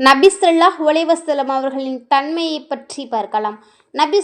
நபி ஒலைவசலம் அவர்களின் தன்மையை பற்றி பார்க்கலாம். நபி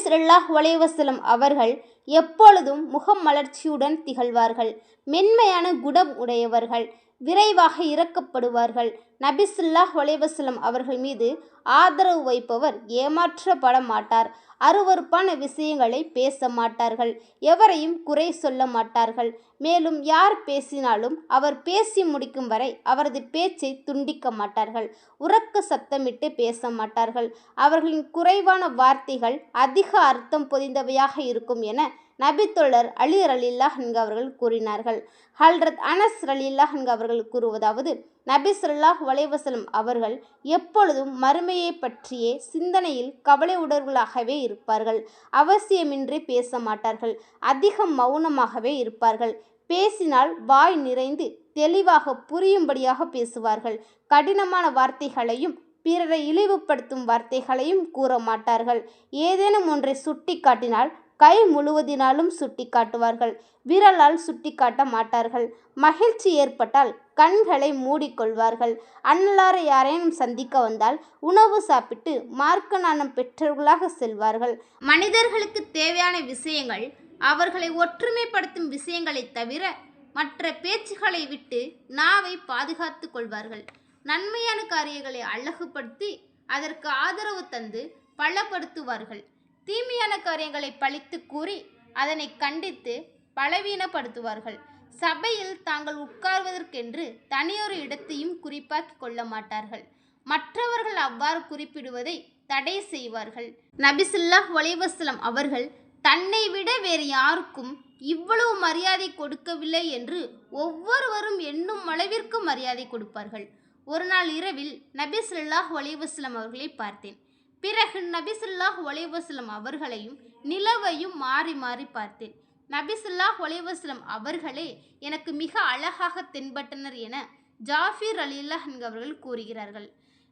ஒலைவசலம் அவர்கள் எப்பொழுதும் முகம் மலர்ச்சியுடன் திகழ்வார்கள். மென்மையான குடம் உடையவர்கள். விரைவாக இறக்கப்படுவார்கள். நபி ஸல்லல்லாஹு அவர்கள் மீது ஆதரவு வைப்பவர் ஏமாற்றப்பட மாட்டார் அருவருப்பான விஷயங்களை பேச மாட்டார்கள் எவரையும் குறை சொல்ல மாட்டார்கள் மேலும் யார் பேசினாலும் அவர் பேசி முடிக்கும் வரை அவரது பேச்சை துண்டிக்க மாட்டார்கள். உறக்க சத்தமிட்டு பேச மாட்டார்கள் அவர்களின் குறைவான வார்த்தைகள் அதிக அர்த்தம் பொதிந்தவையாக இருக்கும் என நபித்தொழர் அலி ரலில்லாஹ் அவர்கள் கூறினார்கள். ஹல்ரத் அனஸ் ரலில்லாஹ் அவர்கள் கூறுவதாவது நபி சொல்லாஹ் வலைவசலம் அவர்கள் எப்பொழுதும் மறுமையை பற்றியே சிந்தனையில் கவலை உடர்களாகவே இருப்பார்கள். அவசியமின்றி பேச மாட்டார்கள். அதிகம் மௌனமாகவே இருப்பார்கள். பேசினால் வாய் நிறைந்து தெளிவாக புரியும்படியாக பேசுவார்கள். கடினமான வார்த்தைகளையும் பிறரை இழிவுபடுத்தும் வார்த்தைகளையும் கூற மாட்டார்கள். ஏதேனும் ஒன்றை சுட்டி காட்டினால் கை முழுவதினாலும் சுட்டி காட்டுவார்கள் விரலால் சுட்டி காட்ட மாட்டார்கள். மகிழ்ச்சி ஏற்பட்டால் கண்களை மூடிக்கொள்வார்கள். அன்னலாரை யாரேனும் சந்திக்க வந்தால் உணவு சாப்பிட்டு மார்க்க நாணம் பெற்றவர்களாக செல்வார்கள். மனிதர்களுக்கு தேவையான விஷயங்கள் அவர்களை ஒற்றுமைப்படுத்தும் விஷயங்களைத் தவிர மற்ற பேச்சுகளை விட்டு நாவை பாதுகாத்து கொள்வார்கள். நன்மையான காரியங்களை அழகுபடுத்தி அதற்கு ஆதரவு தந்து பலப்படுத்துவார்கள். தீமையான காரியங்களை பழித்து கூறி அதனை கண்டித்து பலவீனப்படுத்துவார்கள். சபையில் தாங்கள் உட்கார்வதற்கென்று தனியொரு இடத்தையும் குறிப்பாக்கி கொள்ள மாட்டார்கள். மற்றவர்கள் அவ்வாறு குறிப்பிடுவதை தடை செய்வார்கள். நபிசுல்லாஹ் ஒலைவசலம் அவர்கள் தன்னை விட வேறு யாருக்கும் இவ்வளவு மரியாதை கொடுக்கவில்லை என்று ஒவ்வொருவரும் எண்ணும் அளவிற்கு மரியாதை கொடுப்பார்கள். ஒரு நாள் இரவில் நபி ஸல்லல்லாஹு அலைஹி அவர்களை பார்த்தேன். பிறகு நபிசுல்லாஹ் ஒலைவசலம் அவர்களையும் நிலவையும் மாறி மாறி பார்த்தேன். நபிசுல்லாஹ் ஒலைவசலம் அவர்களே எனக்கு மிக அழகாக தென்பட்டனர் என ஜாஃபிர் அலில்லாஹ் அவர்கள் கூறுகிறார்கள்.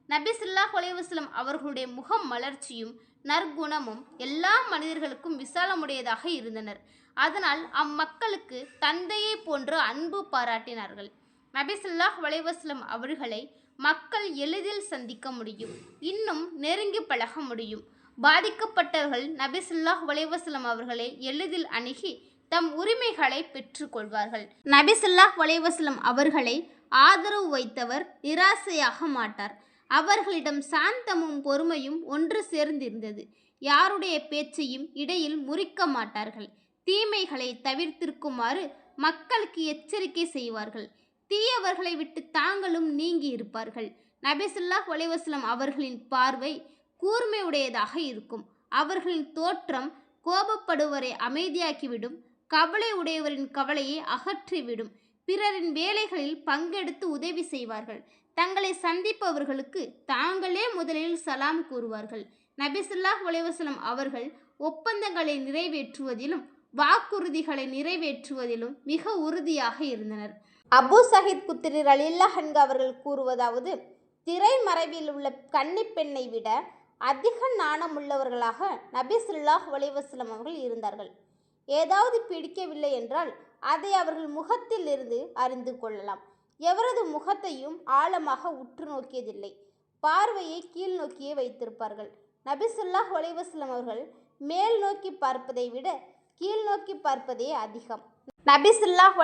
நபிசுல்லாஹ் ஒலைவசலம் அவர்களுடைய முகம் மலர்ச்சியும் நற்குணமும் எல்லா மனிதர்களுக்கும் விசாலமுடையதாக இருந்தனர். அதனால் அம்மக்களுக்கு தந்தையை போன்று அன்பு பாராட்டினார்கள். நபிசுல்லாஹ் ஒலைவசலம் அவர்களை மக்கள் எளிதில் சந்திக்க முடியும். இன்னும் நெருங்கி பழக முடியும். பாதிக்கப்பட்டவர்கள் நபிசுல்லாஹ் வலைவசலம் அவர்களை எளிதில் அணுகி தம் உரிமைகளை பெற்றுக்கொள்வார்கள் நபிசுல்லாஹ் ஸல்லல்லாஹு அவர்களை ஆதரவு வைத்தவர் நிராசையாக மாட்டார். அவர்களிடம் சாந்தமும் பொறுமையும் ஒன்று சேர்ந்திருந்தது. யாருடைய பேச்சையும் இடையில் முறிக்க மாட்டார்கள். தீமைகளை தவிர்த்திருக்குமாறு மக்களுக்கு எச்சரிக்கை செய்வார்கள். தீயவர்களை விட்டு தாங்களும் நீங்கி இருப்பார்கள். நபிசுல்லாஹ் ஒலைவசலம் அவர்களின் பார்வை கூர்மையுடையதாக இருக்கும். அவர்களின் தோற்றம் கோபப்படுவரை அமைதியாக்கிவிடும். கவலை உடையவரின் கவலையை அகற்றிவிடும். பிறரின் வேலைகளில் பங்கெடுத்து உதவி செய்வார்கள். தங்களை சந்திப்பவர்களுக்கு தாங்களே முதலில் சலாம் கூறுவார்கள். நபிசுல்லாஹ் ஒலைவசலம் அவர்கள் ஒப்பந்தங்களை நிறைவேற்றுவதிலும் வாக்குறுதிகளை நிறைவேற்றுவதிலும் மிக உறுதியாக இருந்தனர். அபு சஹித் குத்திரி அலில்லா ஹன்க அவர்கள் கூறுவதாவது திரைமறைவில் உள்ள கன்னிப்பெண்ணை விட அதிக நாணமுள்ளவர்களாக நபி ஸல்லல்லாஹு வலிவசலம் அவர்கள் இருந்தார்கள். ஏதாவது பிடிக்கவில்லை என்றால் அதை அவர்கள் முகத்தில் இருந்து அறிந்து கொள்ளலாம். எவரது முகத்தையும் ஆழமாக உற்று நோக்கியதில்லை. பார்வையை கீழ் நோக்கியே வைத்திருப்பார்கள். நபி ஸல்லல்லாஹு அவர்கள் மேல் நோக்கி பார்ப்பதை விட கீழ் நோக்கி பார்ப்பதே அதிகம். நபி ஸல்லல்லாஹு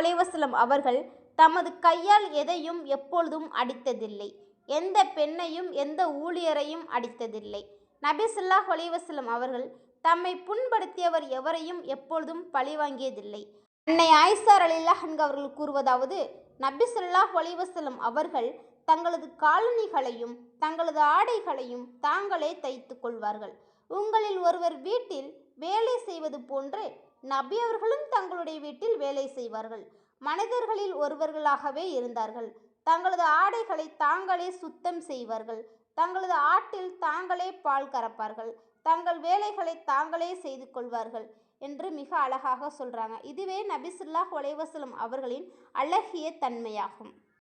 அவர்கள் தமது கையால் எதையும் எப்பொழுதும் அடித்ததில்லை. எந்த பெண்ணையும் எந்த ஊழியரையும் அடித்ததில்லை. நபி ஹொலிவசலம் அவர்கள் தம்மை புண்படுத்தியவர் எவரையும் எப்பொழுதும் பழிவாங்கியதில்லை அன்னை ஆயிசார் அலில்லாஹ் அவர்கள் கூறுவதாவது நபி ஹொலிவசலம் அவர்கள் தங்களது காலணிகளையும் தங்களது ஆடைகளையும் தாங்களே தைத்து கொள்வார்கள். உங்களில் ஒருவர் வீட்டில் வேலை செய்வது போன்று நபி அவர்களும் தங்களுடைய வீட்டில் வேலை செய்வார்கள். மனிதர்களில் ஒருவர்களாகவே இருந்தார்கள். தங்களது ஆடைகளை தாங்களே சுத்தம் செய்வார்கள். தங்களது ஆட்டில் தாங்களே பால் கறப்பார்கள். தங்கள் வேலைகளை தாங்களே செய்து கொள்வார்கள் என்று மிக அழகாக சொல்கிறாங்க இதுவே நபிசுல்லாஹ் ஒலைவசலம் அவர்களின் அழகிய தன்மையாகும்.